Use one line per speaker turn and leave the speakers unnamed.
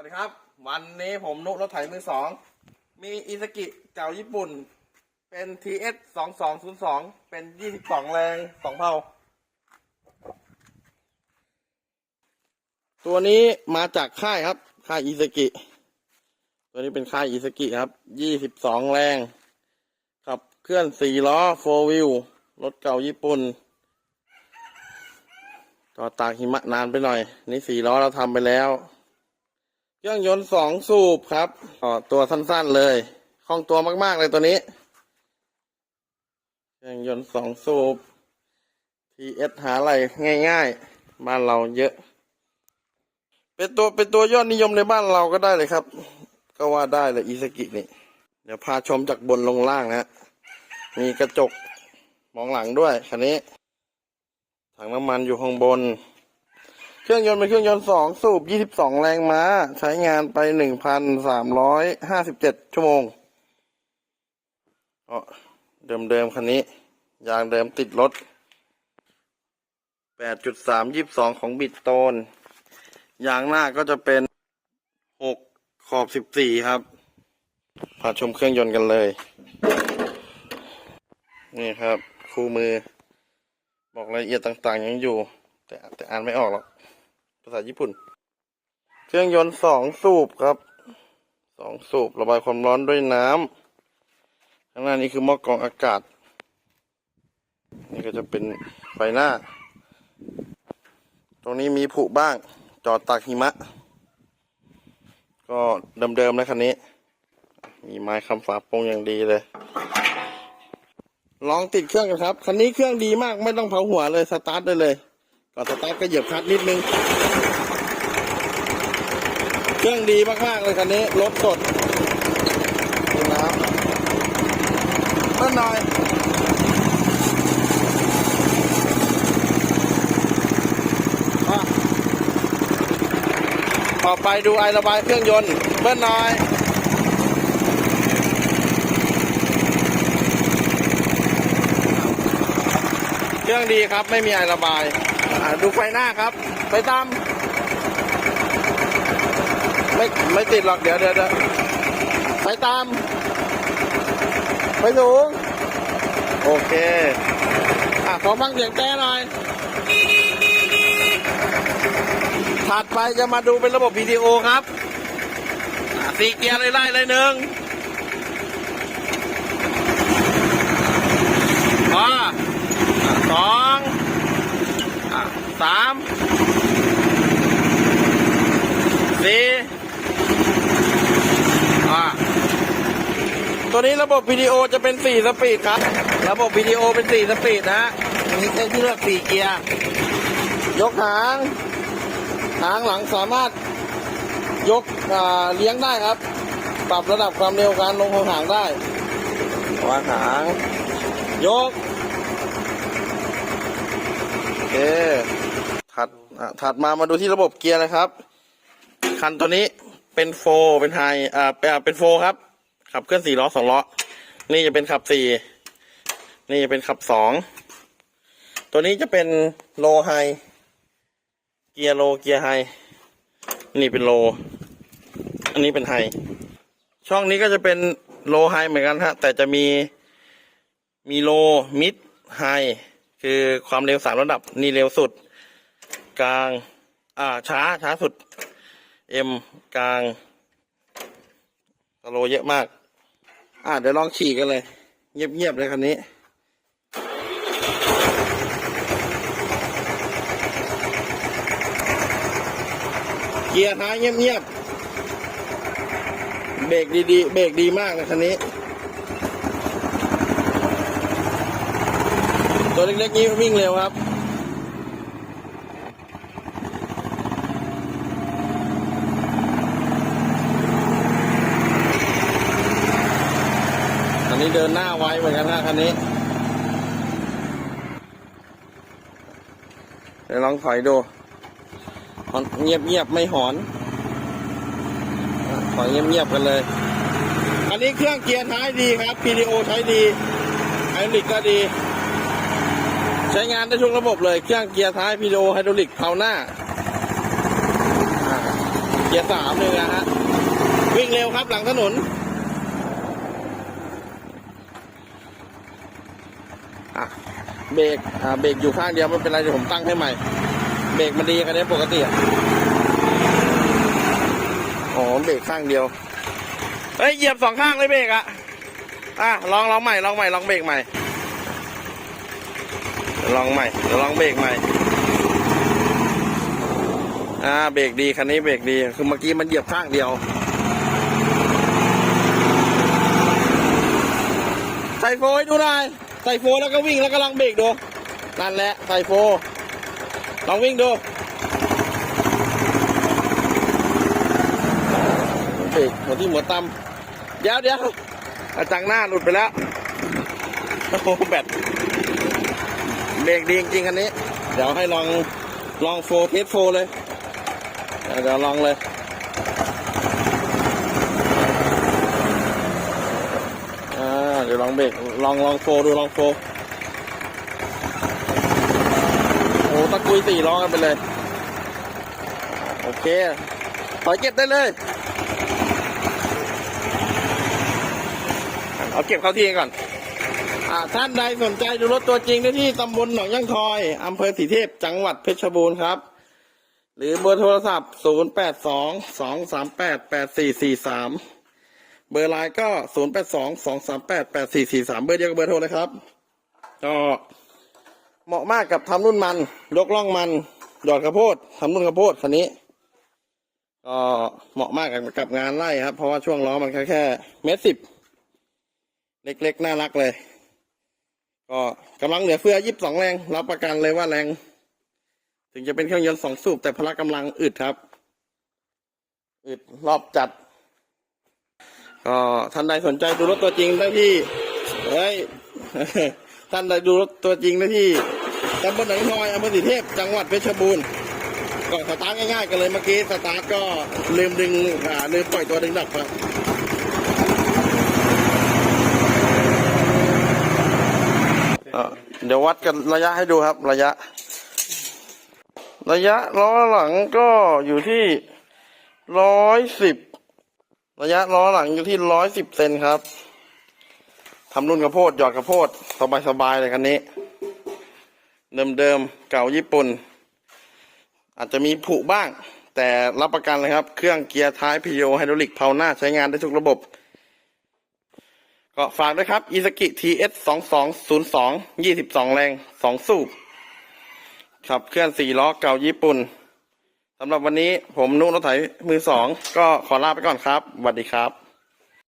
วัสดีครับ วันนี้ผมนุรถไถมือสอง มีอิซากิเก่าญี่ปุ่น เป็น TS 2 2 0 2 เป็น 22 แรง 2 เผาตัวนี้มาจากค่ายครับ ค่ายอิซากิ ตัวนี้เป็นค่ายอิซากิครับ 22 แรง ขับเคลื่อน 4 ล้อ 4 wheel รถเก่าญี่ปุ่นก็ตากหิมะนานไปหน่อย นี่สี่ล้อเราทำไปแล้ว เครื่องยนต์สองสูบครับอ๋อตัวสั้นๆเลยคล่องตัวมาก ๆ เลยตัวนี้ เครื่องยนต์สองสูบ TS หาอะไรง่าย ๆ บ้านเราเยอะ เป็นตัวเป็นตัวยอดนิยมในบ้านเราก็ได้เลยครับ ก็ว่าได้เลยอีสกินี่ เดี๋ยวพาชมจากบนลงล่างนะฮะมีกระจกมองหลังด้วยคันนี้ ถังน้ำมันอยู่ข้างบน เครื่องยนต์เป็นเครื่องยนต์สองสูบ 22 แรงม้า ใช้งานไป 1,357 ชั่วโมงก็เดิมๆคันนี้ ยางเดิมติดรถ 8.3 22 ของบิดโตน ยางหน้าก็จะเป็น 6 ขอบ 14 ครับพาชมเครื่องยนต์กันเลย นี่ครับ คู่มือ บอกรายละเอียดต่างๆ ยังอยู่ แต่แต่อ่านไม่ออกหรอก ภาษาญี่ปุ่น เครื่องยนต์สองสูบครับสองสูบระบายความร้อนด้วยน้ำข้างหน้านี้คือหม้อกรองอากาศ นี่ก็จะเป็นไฟหน้า ตรงนี้มีผุบ้าง จอดตากหิมะ ก็เดิมๆนะคันนี้ มีไม้คำฝาโปรงอย่างดีเลยลองติดเครื่องกันครับ คันนี้เครื่องดีมากไม่ต้องเผาหัวเลย สตาร์ทได้เลย ก่อนสตาร์ทก็เหยียบคลัตช์นิดนึง เครื่องดีมากๆเลยคันนี้ รถสดดูนะครับเพิ่มหน่อยต่อไปดูไอระบายเครื่องยนต์เบิ้ลน่อยเครื่องดีครับไม่มีไอระบายดูไฟหน้าครับ ไปตาม ไม่ไม่ติดหรอกเดี๋ยวเดี๋ยวเดี๋ยวไปตาม ไปสูง โอเค อะขอฟังเสียงแต้หน่อย ถัดไปจะมาดูเป็นระบบวิดีโอครับสี่เกียร์เลยไล่เลยหนึ่งพอสองอะสามสี่อะ ตัวนี้ระบบวิดีโอจะเป็นสี่สปีดครับ ระบบวิดีโอเป็นสี่สปีดนะฮะมีเครื่องที่เลือกสี่เกียร์ ยกหาง หางหลังสามารถยกเลี้ยงได้ครับ ปรับระดับความเร็วการลงของหางได้วางหาง ยก โอเค ถัดถัดมามาดูที่ระบบเกียร์นะครับ คันตัวนี้เป็นโฟร์เป็นไฮอ่าเป็นโฟร์ครับ ขับเคลื่อนสี่ล้อสองล้อ นี่จะเป็นขับสี่นี่จะเป็นขับสองตัวนี้จะเป็นโลไฮเกียร์โลเกียร์ไฮนี่เป็นโล อันนี้เป็นไฮช่องนี้ก็จะเป็นโลไฮเหมือนกันฮะ แต่จะมีมีโลมิดไฮคือความเร็วสามระดับ นี่เร็วสุด กลาง อ่า ช้า ช้าสุด M กลางโลเยอะมาก อ่าเดี๋ยวลองขี่กันเลย เงียบๆเลยคันนี้เกียร์ท้ายเงียบๆ เบรกดีๆ เบรกดีมากเลยคันนี้ ตัวเล็กๆนี้วิ่งเร็วครับ นี้เดินหน้าไวเหมือนกันนะคันนี้ เดี๋ยวลองถอยดูเงียบเงียบไม่หอนอะถอยเงียบเงียบกันเลย อันนี้เครื่องเกียร์ท้ายดีครับ PDO ใช้ดีไฮดรอลิกก็ดี ใช้งานได้ทุกระบบเลย เครื่องเกียร์ท้าย PDO ไฮดรอลิกเพาหน้า เกียร์สามหนึ่งนะฮะ วิ่งเร็วครับหลังถนน อะ เบรกอ่าเบรกอยู่ข้างเดียวไม่เป็นไรเดี๋ยวผมตั้งให้ใหม่ เบรกมันดีกันเนี้ปกติอะอ๋อเบรกข้างเดียวเฮ้ยเหยียบสองข้างเลยเบรกอะอะลองลองใหม่ลองใหม่ลองเบรกใหม่ลองใหม่เดี๋ยวลองเบรกใหม่อ่าเบรกดีคันนี้เบรกดีคือเมื่อกี้มันเหยียบข้างเดียวใส่โฟให้ดูหน่อย ใส่โฟแล้วก็วิ่งแล้วก็ลองเบรกดู นั่นแหละใส่โฟ ลองวิ่งดู เบรกหัวที่หัวต่ำเดี๋ยวเดี๋ยวกระจังหน้าหลุดไปแล้วโอ้โหแบตเบรกดีจริงๆคันนี้ เดี๋ยวให้ลองลองโฟเทสโฟเลย เดี๋ยวลองเลย อ่า เดี๋ยวล องเบรกลองลองโฟดูลองโฟโอ้ตะกุยสี่ล้อกันไปเลย โอเคถอยเก็บได้เลยเอาเก็บเข้าที่ก่อนอท่านใดสนใจดูรถตัวจริงได้ที่ตำบลหนองย่างทอยอำเภอสีเทพจังหวัดเพชรบูรณ์ครับ หรือเบอร์โทรศัพท์ 0 8 2 2 3 8 8 4 4 3เบอร์ไลน์ก็0 8 2 2 3 8 8 4 4 3เบอร์เดียวกับเบอร์โทรเลยครับก็เหมาะมากกับทำรุ่นมัน ยกล่องมันหยอดข้าวโพดทำรุ่นข้าวโพดคันนี้ ก็เหมาะมากกับกับงานไล่ครับ เพราะว่าช่วงล้อมันแค่แค่เมตรสิบเล็กๆ น่ารักเลย ก็กำลังเหลือเฟือยี่สิบสองแรง รับประกันเลยว่าแรง ถึงจะเป็นเครื่องยนต์สองสูบแต่พละกำลังอึดครับ อึดรอบจัด ก็ท่านใดสนใจดูรถตัวจริงได้ที่เฮ้ยท่านใดดูรถตัวจริงได้ที่ตำบลหนองทอยอำเภอสีเทพจังหวัดเพชรบูรณ์ก็สตาร์ทง่ายๆกันเลยเมื่อกี้สตาร์ทก็ลืมดึงอ่าลืมปล่อยตัวดึงดับครับเอ่อเดี๋ยววัดกันระยะให้ดูครับระยะ ระยะล้อหลังก็อยู่ที่ร้อยสิบ ระยะล้อหลังอยู่ที่ร้อยสิบเซนครับทำรุ่นกระโพดหยอดกระโพดสบายๆเลยคันนี้ เดิมๆเก่าญี่ปุ่น อาจจะมีผุบ้าง แต่รับประกันเลยครับ เครื่องเกียร์ท้ายพีโอไฮดรอลิกเพาหน้าใช้งานได้ทุกระบบ ก็ฝากด้วยครับ i s a k i TS 2 2 0 2 22แรง2สูบขับเคลื่อน4ล้อเก่าญี่ปุ่น สำหรับวันนี้ผมนุนรถไถมือสองก็ขอลาไปก่อนครับสวัสดีครับ